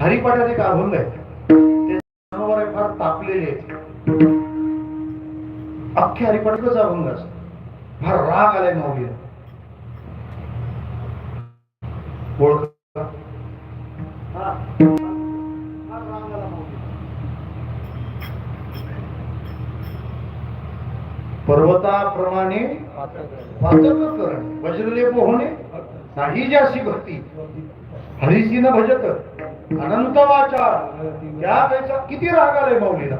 हरिपाठात एक अभंग आहे? जनावर फार तापलेले अख्खे हरिपाठातच अभंग असत फार राग आलाय माऊलीला. ओळख. पर्वताप्रमाणे वाचन करणे वज्रले पोहणे नाही जाशी भक्ती. हरिची न भजत. अनंत वाचा त्यापेक्षा किती राग आलाय माऊलीला?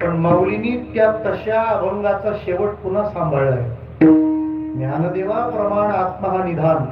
पण माऊलीनी त्या तशा अभंगाचा शेवट पुन्हा सांभाळलाय. ज्ञानदेवा प्रमाण आत्मा हा निधान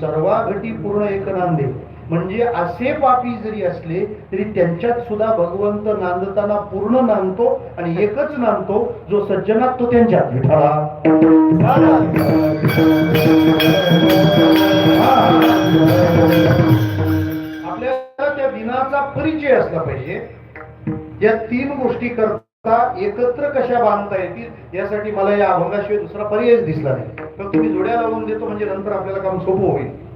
सर्वा घटी पूर्ण एक नांदे म्हणजे असे पापी जरी असले तरी त्यांच्यात सुद्धा भगवंत नांदताना पूर्ण नांदतो आणि एकच नांदतो जो सज्जनात तो त्यांच्यात विठाळा आपल्याला दिनाचा परिचय असला पाहिजे. या तीन गोष्टी करता एकत्र कशा बांधता येतील यासाठी मला या अभंगाशिवाय दुसरा पर्यायच दिसला नाही. तर तुम्ही जोड्या लावून देतो म्हणजे नंतर आपल्याला काम सोपं होईल.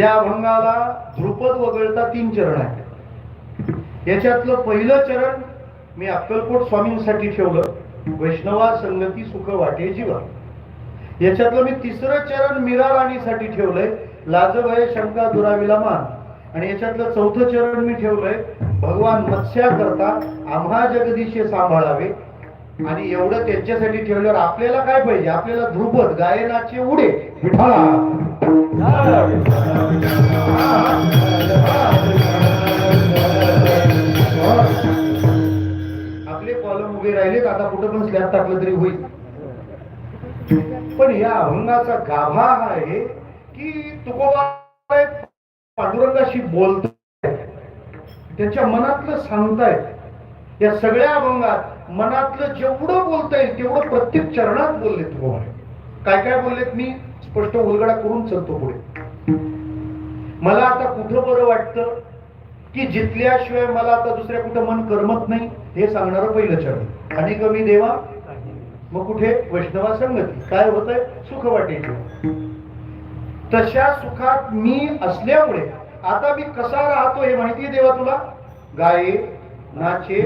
या अभंगाला ध्रुपद वगळता तीन चरण आहेत. याच्यातलं पहिलं चरण मी अक्कलकोट स्वामींसाठी ठेवलं. वैष्णवा संगती सुख वाटे जीवा याच्यातलं मी तिसरं चरण मीरा राणीसाठी ठेवलंय. लाजभय शंका दुराविला मान. आणि याच्यातलं चौथं चरण मी ठेवलंय भगवान मत्स्या करता आम्हा जगदीशे सांभाळावे. आणि एवढं त्यांच्यासाठी ठेवल्यावर आपल्याला काय पाहिजे? आपल्याला ध्रुपद गायनाचे उडे विठाळा आपले कॉलम उभे राहिलेत आता कुठं पण स्लॅब टाकलं तरी होईल. पण या अभंगाचा गाभा आहे की तुकोबा पांडुरंगाशी बोलताय त्याच्या मनातलं सांगताय या सगळ्या अभंगात मनातलं जेवढं बोलता येईल तेवढं प्रत्येक चरणात बोलले तुकोबा हो. काय काय बोललेत मी? स्पष्ट उलगडा करून चलतो पुढे. मला आता कुठं बरं वाटतं? की जितल्याशिवाय मला आता दुसऱ्या कुठं मन करमत नाही हे सांगणारं पहिलं चरण. आणि कमी देवा मग कुठे वैष्णवा संगती काय होतंय? सुख वाटेल तशा सुखात मी असल्यामुळे आता मी कसा राहतो हे माहितीये देवा तुला? गाये नाचे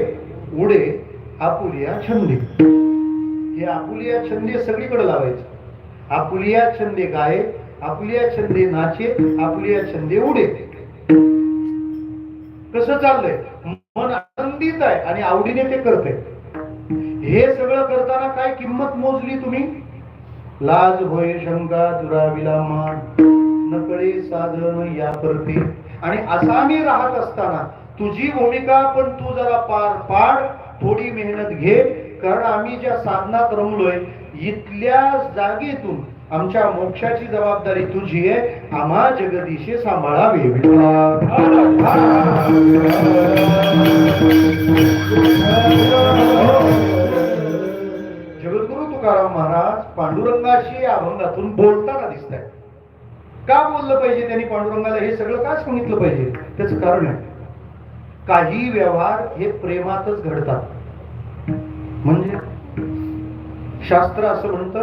उडे आपुलिया छंदे. हे आपुलिया छंदे सगळीकडे लावायचे. आपुलिया छंदे गाये आपुलिया छंदे नाचे आपुलिया छंदे उडे. कसं चाललंय? मन आनंदित आहे आणि आवडीने ते करते हे सगळं करताना काय किंमत मोजली तुम्ही? लाज होय शंका दुराविला मान नकळे साधन या करते आणि असा मी राहत असताना तुझी भूमिका पण तू जरा पार पाड थोडी मेहनत घे कारण आम्ही ज्या साधनात रमलोय इथल्या जागेतून आमच्या मोक्षाची जबाबदारी तुझी आहे आम्हा जगदीशे सांभाळावे. जगद्गुरु तुकाराम महाराज पांडुरंगाशी अभंगातून बोलताना दिसत आहे का बोललं पाहिजे त्यांनी पांडुरंगाला? हे सगळं का सांगितलं पाहिजे? त्याच कारण आहे. काही व्यवहार हे प्रेमातच घडतात. म्हणजे शास्त्र असं म्हणतं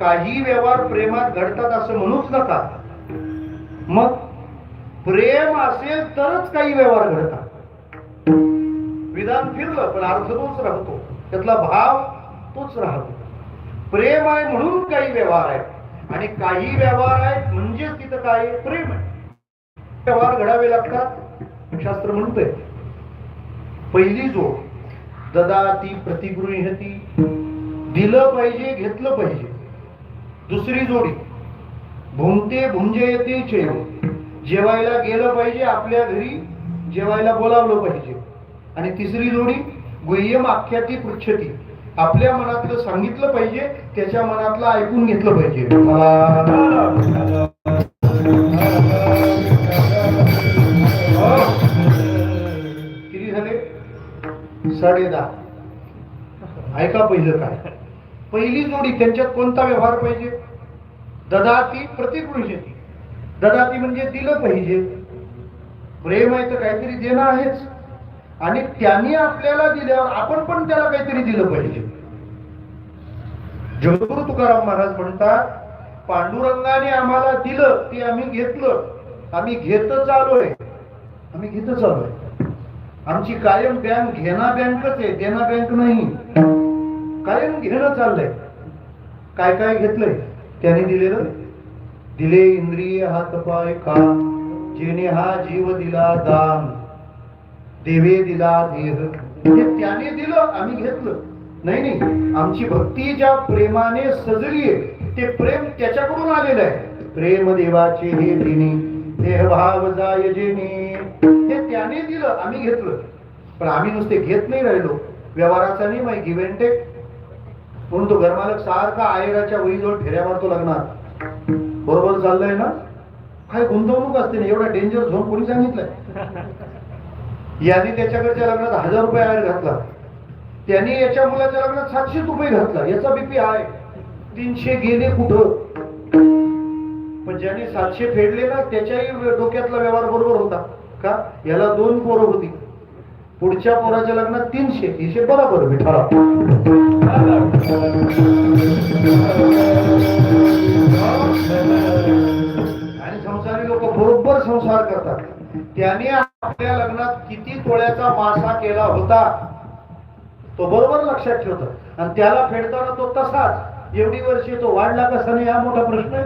काही व्यवहार प्रेमात घडतात असं म्हणूच नका. मग प्रेम असेल तरच काही व्यवहार घडतात. विधान फिरलं पण अर्थ तोच राहतो. त्यातला भाव तोच राहतो. प्रेम आहे म्हणून काही व्यवहार आहेत. आणि काही व्यवहार आहेत म्हणजेच तिथं काय प्रेम आहे. व्यवहार घडावे लागतात. शास्त्र म्हणतोय. पहिली जोड ददाती प्रतिगृहती दिलं पाहिजे घेतलं पाहिजे. दुसरी जोडी भुंते भुंजे येते चेव. जेवायला गेलं पाहिजे आपल्या घरी जेवायला बोलावलं पाहिजे. आणि तिसरी जोडी गुह्यम आख्याती पृच्छती. आपल्या मनातलं सांगितलं पाहिजे त्याच्या मनातलं ऐकून घेतलं पाहिजे. किती झाले? साडे दहा. ऐका पहिलं काय. पहिली जोडी त्यांच्यात कोणता व्यवहार पाहिजे? ददाती प्रतिगृहती ददाती म्हणजे दिलं पाहिजे. प्रेम आहे तर काहीतरी देणं आहेच. आणि त्यांनी आपल्याला दिल्यावर आपण पण त्याला काहीतरी दिलं पाहिजे. जगद्गुरु तुकाराम महाराज म्हणतात पांडुरंगाने आम्हाला दिलं ते आम्ही घेतलं. आम्ही घेतच आलोय आम्ही घेत आलोय आमची कायम बँक घेणा बँकच आहे देना बँक नाही. कायम घेणं चाललंय. काय काय घेतलंय? त्याने दिलेलं? दिले इंद्रिय हात पाय काम जेणे हा जीव दिला दान. देवे दिला देह. म्हणजे त्याने दिलं आम्ही घेतलं. नाही नाही. आमची भक्ती ज्या प्रेमाने सजली आहे ते प्रेम त्याच्याकडून आलेलं आहे. प्रेम देवाचे हे दिनी देह भाव जाय जेणे हे त्याने दिलं आम्ही घेतलं. पण आम्ही नुसते घेत नाही राहिलो. व्यवहाराचा नियम आहे गिव्ह अँड टेक म्हणून तो घरमालक सारखा आयराच्या वहीजवळ फेऱ्या मारतो लग्नात. बरोबर चाललंय ना? काय गुंतवणूक असते ना? एवढा डेंजर झोन कोणी सांगितलंय? याने त्याच्याकडच्या लग्नात हजार रुपये आयर घातला. त्याने याच्या मुलाच्या लग्नात सातशे रुपये घातला. याचा बीपी आहे. तीनशे गेले कुठं? पण ज्याने सातशे फेडले ना त्याच्याही डोक्यातला व्यवहार बरोबर होता. का? याला दोन पोरं होती. पुढच्या पोराच्या लग्नात तीनशे. हिशे बरोबर विठाला आणि संसारी लोक बरोबर संसार करतात. त्याने आपल्या लग्नात किती तोळ्याचा मासा केला होता? तो बरोबर लक्षात ठेवतो. आणि त्याला फेडताना तो तसाच. एवढी वर्षी तो वाढला कसा नाही हा मोठा प्रश्न आहे.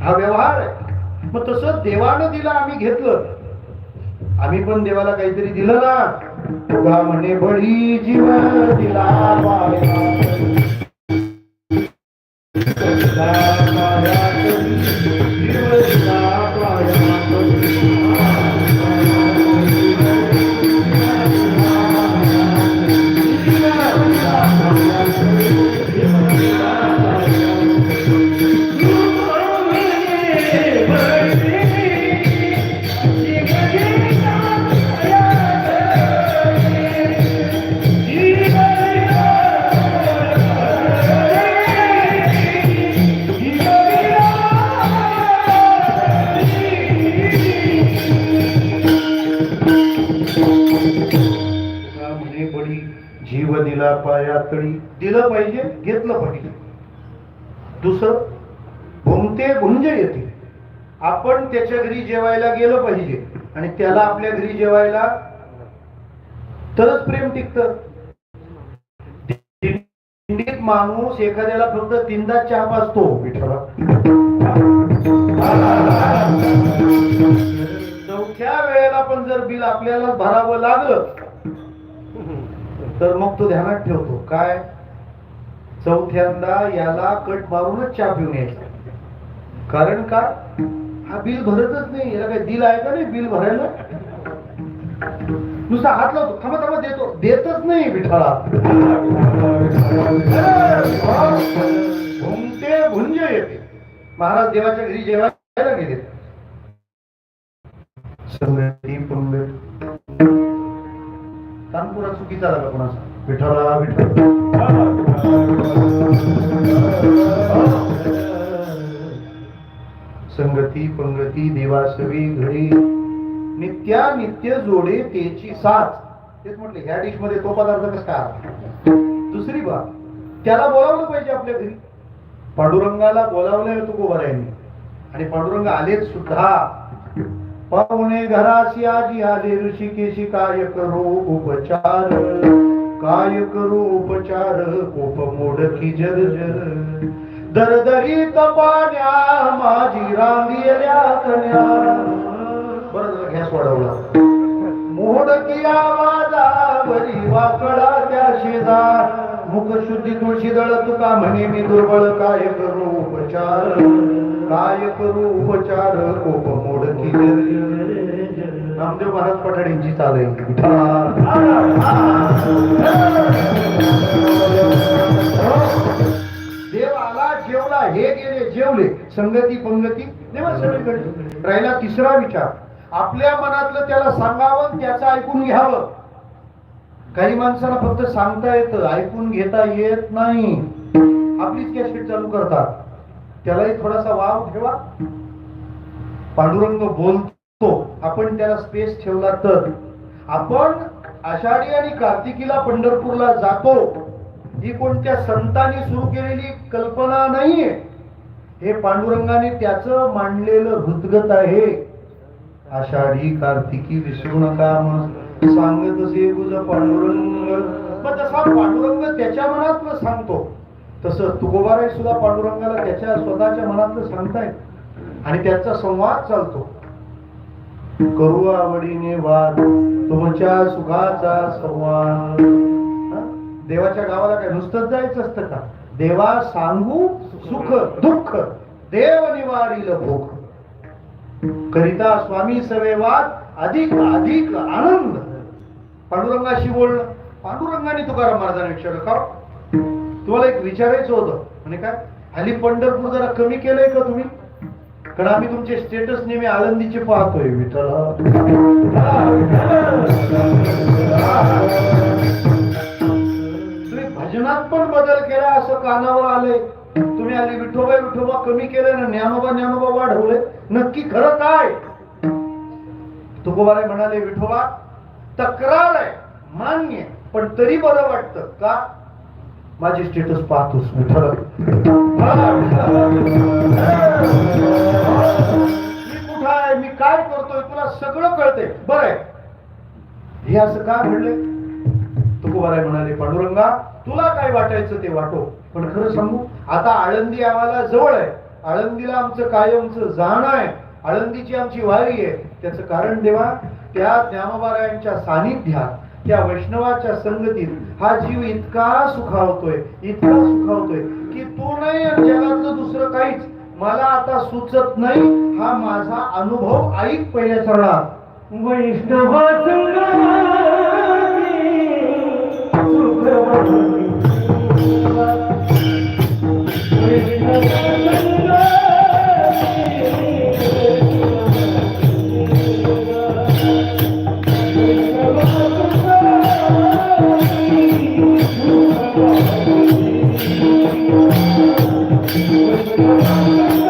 हा व्यवहार आहे. मग तसं देवानं दिला आम्ही घेतलं. आम्ही पण देवाला काहीतरी दिलं ना. तुला म्हणे बळी जीवन दिला दिलं पाहिजे घेतलं पाहिजे. दुसरं घुमते गुंज येतील आपण त्याच्या घरी जेवायला गेलं पाहिजे आणि त्याला आपल्या घरी जेवायला तरच प्रेम टिकत. दिंडीत माणूस एखाद्याला फक्त तीनदा चहा पाचतो विठोरा चौथ्या वेळेला पण जर बिल आपल्याला भरावं लागलं तर मग तो ध्यानात ठेवतो. काय? चौथ्यांदा याला कट मारूनच चहा पिऊन यायचा. कारण का? हा बिल भरतच नाही. याला काय दिल आहे का नाही बिल भरायला? नुसता हात लावतो. थांबा थांबा देतो. देतच नाही विठाळा घुमते भुंज येते. महाराज देवाच्या घरी जेवायला गेले. संगती तानपुरा चुकीचा झाला कोणाचा? विठला संगती पंगती देवासवी घरी. नित्या नित्य जोडे तेची साथ. तेच म्हटले ह्या डिशमध्ये तो पदार्थ कसा काय दुसरी बाब त्याला बोलावलं पाहिजे आपल्या घरी. पांडुरंगाला बोलावलंय तुकोबरायांनी आणि पांडुरंग आलेच सुद्धा. पाहुणे घराशी आजी आले ऋषिकेशी काय करू? उपचार. काय करू उपचार कोप मोडकी जर जर दरदरीत पाण्या माझी रांगिल्या कन्या बरं घ्यास वाढवला. मोडकी आवाजा आवाजावरी वाकडा त्या शेजार. मुख शुद्धी तुळशी दळ तुका म्हणे मी दुर्बळ काय करू उपचार काय करू उपचार कोप मोडकी नामदेव महाराज पठाड यांची चाल आहे. देव आला जेवला हे गेले जेवले. संगती पंगती देवा सगळीकडे राहिला तिसरा विचार. आपल्या मनातलं त्याला सांगावं त्याचं ऐकून घ्यावं. काही माणसाला फक्त सांगता येतं ऐकून घेता येत नाही. आपलीच कॅसेट चालू करतात. त्यालाही थोडासा वाव ठेवा. पांडुरंग बोलतो हो, आपण त्याला स्पेस ठेवला तर. आपण आषाढी आणि कार्तिकीला पंढरपूरला जातो. ही कोणत्या संतांनी सुरू केलेली कल्पना नाहीये. हे पांडुरंगाने त्याच मांडलेलं हृदगत आहे. आषाढी कार्तिकी विसरू नका मग सांगत असे तुझ पांडुरंग. पण तसा पांडुरंग त्याच्या मनातलं सांगतो. तसं तुकोबाराय सुद्धा पांडुरंगाला त्याच्या स्वतःच्या मनातलं सांगताय आणि त्याचा संवाद चालतो. करू आवडीने वाद तुमच्या सुखाचा संवाद देवाच्या गावाला काय नुसतंच जायचं असतं का? देवा सांगू सुख दुःख देव निवारील भोग. करिता स्वामी सवेवाद अधिक अधिक आनंद. पांडुरंगाशी बोलणं. पांडुरंगाने तुकाराम महाराजांना विचारलं का तुम्हाला एक विचारायचं होतं. म्हणजे काय हल्ली पंढरपूर जरा कमी केलंय का तुम्ही? कारण आम्ही तुमचे स्टेटस नेहमी आनंदीचे पाहतोय विठ्ठला तुम्ही भजनात पण बदल केला असं कानावर आले तुम्ही आले विठोबा विठोबा कमी केले ना ज्ञानोबा ज्ञानोबा वाढवले नक्की खरं काय? तुकोबाला म्हणाले विठोबा तक्रार आहे मान्य पण तरी बरं वाटतं का? माझी स्टेटस पाहतोस मी हा, मी कुठं आहे मी काय करतोय तुला सगळं कळते बरं. हे असं का घडलंय? तुकोबाराय म्हणाले पांडुरंगा तुला काय वाटायचं ते वाटो. पण खरं सांगू आता आळंदी आम्हाला जवळ आहे. आळंदीला आमचं कायमचं जाणं आहे. आळंदीची आमची वारी आहे. त्याचं कारण देवा त्या ज्ञानोबारायांच्या सानिध्यात त्या वैष्णवाच्या संगतीत हा जीव इतका सुखावतोय इतका सुखावतोय की तू नाही जगातलं दुसरं काहीच. मला आता सुचत नाही हा माझा अनुभव ऐक पहिल्या चरणात वैष्णव Senhor.